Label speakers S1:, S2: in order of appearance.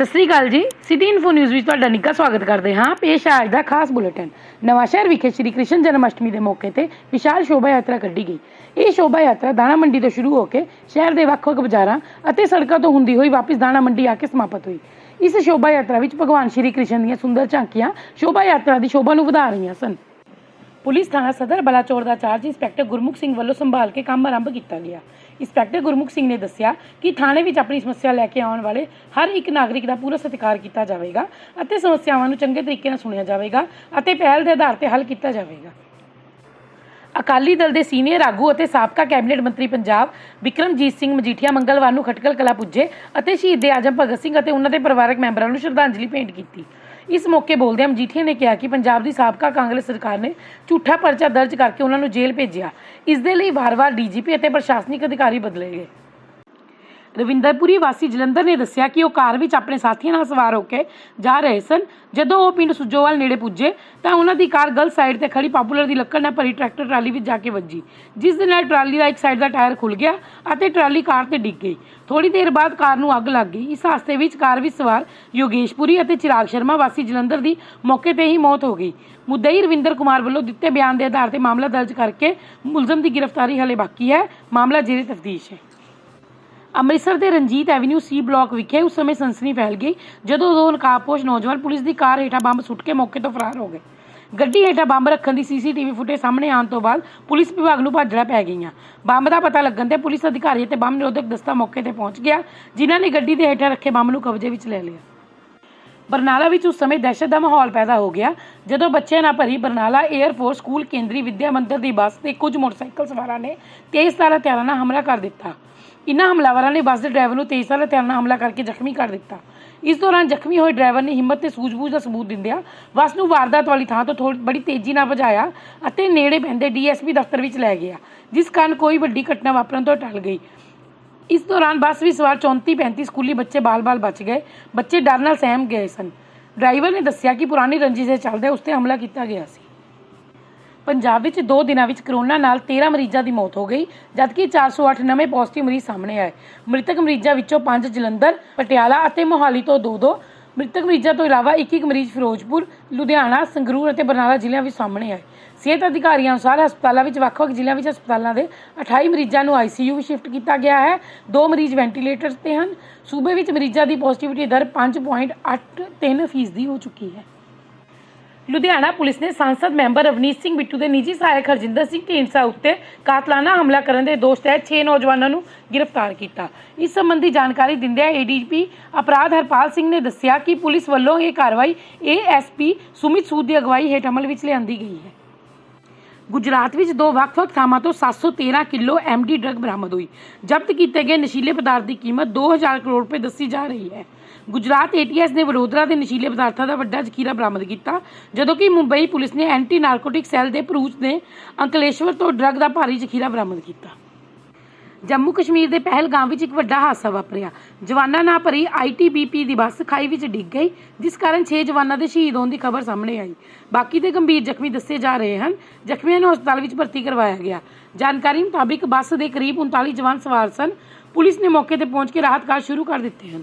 S1: ਸਤਿ ਸ੍ਰੀ ਅਕਾਲ ਜੀ। City info news ਵਿੱਚ ਤੁਹਾਡਾ ਨਿੱਘਾ ਸਵਾਗਤ ਕਰਦੇ ਹਾਂ। ਪੇਸ਼ ਹੈ ਅੱਜ ਦਾ ਖਾਸ ਬੁਲੇਟਿਨ। ਨਵਾਂਸ਼ਹਿਰ ਵਿਖੇ ਸ਼੍ਰੀ ਕ੍ਰਿਸ਼ਨ ਜਨਮ ਅਸ਼ਟਮੀ ਦੇ ਮੌਕੇ ਤੇ ਵਿਸ਼ਾਲ ਸ਼ੋਭਾ ਯਾਤਰਾ ਕੱਢੀ ਗਈ। ਇਹ ਸ਼ੋਭਾ ਯਾਤਰਾ ਦਾਣਾ ਮੰਡੀ ਤੋਂ ਸ਼ੁਰੂ ਹੋ ਕੇ ਸ਼ਹਿਰ ਦੇ ਵੱਖ-ਵੱਖ ਬਾਜ਼ਾਰਾਂ ਅਤੇ ਸੜਕਾਂ ਤੋਂ ਹੁੰਦੀ ਹੋਈ ਵਾਪਸ ਦਾਣਾ ਮੰਡੀ ਆ ਕੇ ਸਮਾਪਤ ਹੋਈ। ਇਸ ਸ਼ੋਭਾ ਯਾਤਰਾ ਵਿੱਚ ਭਗਵਾਨ ਸ਼੍ਰੀ ਕ੍ਰਿਸ਼ਨ ਦੀਆਂ ਸੁੰਦਰ ਝਾਂਕੀਆਂ ਸ਼ੋਭਾ ਯਾਤਰਾ ਦੀ ਸ਼ੋਭਾ ਨੂੰ ਵਧਾ ਰਹੀਆਂ ਸਨ। ਪੁਲਿਸ ਥਾਣਾ ਸਦਰ ਬਲਾਚੌਰ ਦਾ ਚਾਰਜ ਇੰਸਪੈਕਟਰ ਗੁਰਮੁਖ ਸਿੰਘ ਵੱਲੋਂ ਸੰਭਾਲ ਕੇ ਕੰਮ ਆਰੰਭ ਕੀਤਾ ਗਿਆ। ਇੰਸਪੈਕਟਰ ਗੁਰਮੁਖ ਸਿੰਘ ਨੇ ਦੱਸਿਆ ਕਿ ਥਾਣੇ ਵਿੱਚ ਆਪਣੀ ਸਮੱਸਿਆ ਲੈ ਕੇ ਆਉਣ ਵਾਲੇ ਹਰ ਇੱਕ ਨਾਗਰਿਕ ਦਾ ਪੂਰਾ ਸਤਿਕਾਰ ਕੀਤਾ ਜਾਵੇਗਾ ਅਤੇ ਸਮੱਸਿਆਵਾਂ ਨੂੰ ਚੰਗੇ ਤਰੀਕੇ ਨਾਲ ਸੁਣਿਆ ਜਾਵੇਗਾ ਅਤੇ ਪਹਿਲ ਦੇ ਆਧਾਰ ਤੇ ਹੱਲ ਕੀਤਾ ਜਾਵੇਗਾ। ਅਕਾਲੀ ਦਲ ਦੇ ਸੀਨੀਅਰ ਆਗੂ ਅਤੇ ਸਾਬਕਾ ਕੈਬਨਿਟ ਮੰਤਰੀ ਪੰਜਾਬ ਵਿਕਰਮਜੀਤ ਸਿੰਘ ਮਜੀਠੀਆ ਮੰਗਲਵਾਰ ਨੂੰ ਖਟਕਲ ਕਲਾ ਪੁੱਜੇ ਅਤੇ ਸ਼ਹੀਦ ਆਜਮ ਭਗਤ ਸਿੰਘ ਅਤੇ ਉਹਨਾਂ ਦੇ ਪਰਿਵਾਰਕ ਮੈਂਬਰਾਂ ਨੂੰ ਸ਼ਰਧਾਂਜਲੀ ਭੇਂਟ ਕੀਤੀ। ਇਸ ਮੌਕੇ ਬੋਲਦਿਆਂ ਮਜੀਠੀਆ ਨੇ ਕਿਹਾ ਕਿ ਪੰਜਾਬ ਦੀ ਸਾਬਕਾ ਕਾਂਗਰਸ ਸਰਕਾਰ ਨੇ ਝੂਠਾ ਪਰਚਾ ਦਰਜ ਕਰਕੇ ਉਹਨਾਂ ਨੂੰ ਜੇਲ੍ਹ ਭੇਜਿਆ। ਇਸ ਦੇ ਲਈ ਵਾਰ-ਵਾਰ ਡੀਜੀਪੀ ਅਤੇ ਪ੍ਰਸ਼ਾਸਨਿਕ ਅਧਿਕਾਰੀ ਬਦਲੇ ਗਏ। ਰਵਿੰਦਰਪੁਰੀ ਵਾਸੀ ਜਲੰਧਰ ਨੇ ਦੱਸਿਆ ਕਿ ਉਹ ਕਾਰ ਵਿੱਚ ਆਪਣੇ ਸਾਥੀਆਂ ਨਾਲ ਸਵਾਰ ਹੋ ਕੇ ਜਾ ਰਹੇ ਸਨ। ਜਦੋਂ ਉਹ ਪਿੰਡ ਸੁਜੋਵਾਲ ਨੇੜੇ ਪੁੱਜੇ, ਤਾਂ ਉਹਨਾਂ ਦੀ ਕਾਰ ਗਲਤ ਸਾਈਡ ਤੇ ਖੜੀ ਪਾਪੂਲਰ ਦੀ ਲੱਕੜ ਨਾਲ ਭਰੀ ਟਰੈਕਟਰ ਟਰਾਲੀ ਵਿੱਚ ਜਾ ਕੇ ਵੱਜੀ, ਜਿਸ ਦੇ ਨਾਲ ਟਰਾਲੀ ਦਾ ਇੱਕ ਸਾਈਡ ਦਾ ਟਾਇਰ ਖੁੱਲ ਗਿਆ ਅਤੇ ਟਰਾਲੀ ਕਾਰ ਤੇ ਡਿੱਗ ਗਈ। ਥੋੜੀ ਦੇਰ ਬਾਅਦ ਕਾਰ ਨੂੰ ਅੱਗ ਲੱਗ ਗਈ। ਇਸ ਹਾਦਸੇ ਵਿੱਚ ਕਾਰ ਵਿੱਚ ਸਵਾਰ ਯੋਗੇਸ਼ਪੁਰੀ ਅਤੇ ਚਿਰਾਗ ਸ਼ਰਮਾ ਵਾਸੀ ਜਲੰਧਰ ਦੀ ਮੌਕੇ ਤੇ ਹੀ ਮੌਤ ਹੋ ਗਈ। ਮੁੱਦਈ ਰਵਿੰਦਰ ਕੁਮਾਰ ਵੱਲੋਂ ਦਿੱਤੇ ਬਿਆਨ ਦੇ ਆਧਾਰ ਤੇ ਮਾਮਲਾ ਦਰਜ ਕਰਕੇ ਮੁਲਜ਼ਮ ਦੀ ਗ੍ਰਿਫਤਾਰੀ ਹਲੇ ਬਾਕੀ ਹੈ। ਮਾਮਲਾ ਜੇਰੇ ਤਫਤੀਸ਼ ਹੈ। ਅੰਮ੍ਰਿਤਸਰ ਦੇ ਰਣਜੀਤ ਐਵਨਿਊ ਸੀ ਬਲਾਕ ਵਿਖੇ ਉਸ ਸਮੇਂ ਸਨਸਨੀ ਫੈਲ ਗਈ, ਜਦੋਂ ਦੋ ਨਕਾਬਪੋਸ਼ ਨੌਜਵਾਨ ਪੁਲਿਸ ਦੀ ਕਾਰ ਹੇਠਾਂ ਬੰਬ ਸੁੱਟ ਕੇ ਮੌਕੇ ਤੋਂ ਫਰਾਰ ਹੋ ਗਏ। ਗੱਡੀ ਹੇਠਾਂ ਬੰਬ ਰੱਖਣ ਦੀ ਸੀਸੀਟੀਵੀ ਫੁਟੇਜ ਸਾਹਮਣੇ ਆਉਣ ਤੋਂ ਬਾਅਦ ਪੁਲਿਸ ਵਿਭਾਗ ਨੂੰ ਭਾਜੜਾ ਪੈ ਗਈਆਂ। ਬੰਬ ਦਾ ਪਤਾ ਲੱਗਣ ਤੇ ਪੁਲਿਸ ਅਧਿਕਾਰੀ ਅਤੇ ਬੰਬ ਨਿਰੋਧਕ ਦਸਤਾ ਮੌਕੇ ਤੇ ਪਹੁੰਚ ਗਿਆ, ਜਿਨ੍ਹਾਂ ਨੇ ਗੱਡੀ ਦੇ ਹੇਠਾਂ ਰੱਖੇ ਬੰਬ ਨੂੰ ਕਬਜ਼ੇ ਵਿੱਚ ਲੈ ਲਿਆ। ਬਰਨਾਲਾ ਵਿੱਚ ਉਸ ਸਮੇਂ ਦਹਿਸ਼ਤ ਦਾ ਮਾਹੌਲ ਪੈਦਾ ਹੋ ਗਿਆ, ਜਦੋਂ ਬੱਚਿਆਂ ਨਾਲ ਭਰੀ ਬਰਨਾਲਾ 에ਅਰ ਫੋਰਸ ਸਕੂਲ ਕੇਂਦਰੀ ਵਿੱਦਿਆ ਮੰਦਰ ਦੀ ਬੱਸ ਤੇ ਕੁਝ ਮੋਟਰਸਾਈਕਲ ਸਵਾਰਾਂ ਨੇ ਤੇਜ਼ਧਾਰ ਹਥਿਆਰਾਂ ਨਾਲ ਹਮਲਾ ਕਰ ਦਿੱਤਾ। ਇਨ੍ਹਾਂ ਹਮਲਾਵਰਾਂ ਨੇ ਬੱਸ ਦੇ ਡਰਾਈਵਰ ਨੂੰ ਤੇਜ਼ਧਾਰ ਹਥਿਆਰਾਂ ਨਾਲ ਹਮਲਾ ਕਰਕੇ ਜ਼ਖਮੀ ਕਰ ਦਿੱਤਾ। ਇਸ ਦੌਰਾਨ ਜ਼ਖਮੀ ਹੋਏ ਡਰਾਈਵਰ ਨੇ ਹਿੰਮਤ ਤੇ ਸੂਝ-ਬੂਝ ਦਾ ਸਬੂਤ ਦਿੰਦਿਆਂ ਬੱਸ ਨੂੰ ਵਾਰਦਾਤ ਵਾਲੀ ਥਾਂ ਤੋਂ ਥੋੜੀ ਬੜੀ ਤੇਜ਼ੀ ਨਾਲ ਭਜਾਇਆ ਅਤੇ ਨੇੜੇ ਪੈਂਦੇ ਡੀਐਸਪੀ ਦਫ਼ਤਰ ਵਿੱਚ ਲੈ ਗਿਆ, ਜਿਸ ਕਾਰਨ ਕੋਈ ਵੱਡੀ ਘਟਨਾ ਵਾਪਰਨ ਤੋਂ ਟਲ ਗਈ। ਇਸ ਦੌਰਾਨ ਬੱਸ ਵਿੱਚ ਸਵਾਰ 34 35 ਸਕੂਲੀ ਬੱਚੇ ਬਾਲ-ਬਾਲ ਬਚ ਗਏ। ਬੱਚੇ ਡਰ ਨਾਲ ਸਹਿਮ ਗਏ ਸਨ। ਡਰਾਈਵਰ ਨੇ ਦੱਸਿਆ ਕਿ ਪੁਰਾਣੀ ਰੰਜਿਸ਼ ਦੇ ਚੱਲਦੇ ਉਸ ਤੇ ਹਮਲਾ ਕੀਤਾ ਗਿਆ ਸੀ। ਪੰਜਾਬ ਵਿੱਚ 2 ਦਿਨਾਂ ਵਿੱਚ ਕਰੋਨਾ ਨਾਲ 13 ਮਰੀਜ਼ਾਂ ਦੀ ਮੌਤ ਹੋ ਗਈ, ਜਦਕਿ 408 ਨਵੇਂ ਪੋਜ਼ਿਟਿਵ ਮਰੀਜ਼ ਸਾਹਮਣੇ ਆਏ। ਮ੍ਰਿਤਕ ਮਰੀਜ਼ਾਂ ਵਿੱਚੋਂ 5 ਜਲੰਧਰ, ਪਟਿਆਲਾ ਅਤੇ ਮੋਹਾਲੀ ਤੋਂ 2-2 ਮ੍ਰਿਤਕ ਮਰੀਜ਼ਾਂ ਤੋਂ ਇਲਾਵਾ ਇੱਕ ਇੱਕ ਮਰੀਜ਼ ਫਿਰੋਜ਼ਪੁਰ, ਲੁਧਿਆਣਾ, ਸੰਗਰੂਰ ਅਤੇ ਬਰਨਾਲਾ ਜ਼ਿਲ੍ਹਿਆਂ ਵਿੱਚ ਸਾਹਮਣੇ ਆਏ। ਸਿਹਤ ਅਧਿਕਾਰੀਆਂ ਅਨੁਸਾਰ ਹਸਪਤਾਲਾਂ ਵਿੱਚ ਵੱਖ-ਵੱਖ ਜ਼ਿਲ੍ਹਿਆਂ ਵਿੱਚ ਹਸਪਤਾਲਾਂ ਦੇ 28 ਮਰੀਜ਼ਾਂ ਨੂੰ ਆਈਸੀਯੂ ਵਿੱਚ ਸ਼ਿਫਟ ਕੀਤਾ ਗਿਆ ਹੈ। ਦੋ ਮਰੀਜ਼ ਵੈਂਟੀਲੇਟਰ ਤੇ ਹਨ। ਸੂਬੇ ਵਿੱਚ ਮਰੀਜ਼ਾਂ ਦੀ ਪੋਜ਼ਿਟਿਵਿਟੀ ਦਰ 5.83% ਫੀਸਦੀ ਹੋ ਚੁੱਕੀ ਹੈ। ਲੁਧਿਆਣਾ ਪੁਲਿਸ ਨੇ ਸੰਸਦ ਮੈਂਬਰ ਰਵਨੀਤ ਸਿੰਘ ਬਿੱਟੂ ਦੇ ਨਿੱਜੀ ਸਹਾਇਕ ਹਰਜਿੰਦਰ ਸਿੰਘ ਢੀਂਡਸਾ ਉੱਤੇ ਕਾਤਲਾਨਾ ਹਮਲਾ ਕਰਨ ਦੇ ਦੋਸ਼ ਤਹਿਤ 6 ਨੌਜਵਾਨਾਂ ਨੂੰ ਗ੍ਰਿਫਤਾਰ ਕੀਤਾ। ਇਸ ਸੰਬੰਧੀ ਜਾਣਕਾਰੀ ਦਿੰਦਿਆਂ ਏਡੀਪੀ ਅਪਰਾਧ ਹਰਪਾਲ ਸਿੰਘ ਨੇ ਦੱਸਿਆ ਕਿ ਪੁਲਿਸ ਵੱਲੋਂ ਇਹ ਕਾਰਵਾਈ ਏਐਸਪੀ ਸੁਮਿਤ ਸੂਦ ਦੀ ਅਗਵਾਈ ਹੇਠ ਅਮਲ ਵਿੱਚ ਲਿਆਂਦੀ ਗਈ ਹੈ। ਗੁਜਰਾਤ ਵਿੱਚ ਦੋ ਵੱਖ-ਵੱਖ ਥਾਵਾਂ ਤੋਂ 713 ਕਿਲੋ ਐਮਡੀ ਡਰੱਗ ਬਰਾਮਦ ਹੋਈ। ਜ਼ਬਤ ਕੀਤੇ ਗਏ ਨਸ਼ੀਲੇ ਪਦਾਰਥ ਦੀ ਕੀਮਤ 2000 ਕਰੋੜ ਰੁਪਏ ਦੱਸੀ ਜਾ ਰਹੀ ਹੈ। ਗੁਜਰਾਤ ਏਟੀਐਸ ਨੇ ਵਡੋਦਰਾ ਦੇ ਨਸ਼ੀਲੇ ਪਦਾਰਥਾਂ ਦਾ ਵੱਡਾ ਜ਼ਖੀਰਾ ਬਰਾਮਦ ਕੀਤਾ, ਜਦੋਂ ਕਿ ਮੁੰਬਈ ਪੁਲਿਸ ਨੇ ਐਂਟੀ ਨਾਰਕੋਟਿਕ ਸੈੱਲ ਦੇ ਭਰੂਚ ਨੇ ਅੰਕਲੇਸ਼ਵਰ ਤੋਂ ਡਰੱਗ ਦਾ ਭਾਰੀ ਜ਼ਖੀਰਾ ਬਰਾਮਦ ਕੀਤਾ। ਜੰਮੂ ਕਸ਼ਮੀਰ ਦੇ ਪਹਿਲਗਾਮ ਵਿੱਚ ਇੱਕ ਵੱਡਾ ਹਾਦਸਾ ਵਾਪਰਿਆ। ਜਵਾਨਾਂ ਨਾਲ ਭਰੀ ਆਈਟੀਬੀਪੀ ਦੀ ਬੱਸ ਖਾਈ ਵਿੱਚ ਡਿੱਗ ਗਈ, ਜਿਸ ਕਾਰਨ 6 ਜਵਾਨਾਂ ਦੇ ਸ਼ਹੀਦ ਹੋਣ ਦੀ ਖਬਰ ਸਾਹਮਣੇ ਆਈ। ਬਾਕੀ ਦੇ ਗੰਭੀਰ ਜ਼ਖਮੀ ਦੱਸੇ ਜਾ ਰਹੇ ਹਨ। ਜ਼ਖਮੀਆਂ ਨੂੰ ਹਸਪਤਾਲ ਵਿੱਚ ਭਰਤੀ ਕਰਵਾਇਆ ਗਿਆ। ਜਾਣਕਾਰੀ ਮੁਤਾਬਿਕ ਬੱਸ ਦੇ ਕਰੀਬ 39 ਜਵਾਨ ਸਵਾਰ ਸਨ। ਪੁਲਿਸ ਨੇ ਮੌਕੇ ਤੇ ਪਹੁੰਚ ਕੇ ਰਾਹਤ ਕਾਰਜ ਸ਼ੁਰੂ ਕਰ ਦਿੱਤੇ ਹਨ।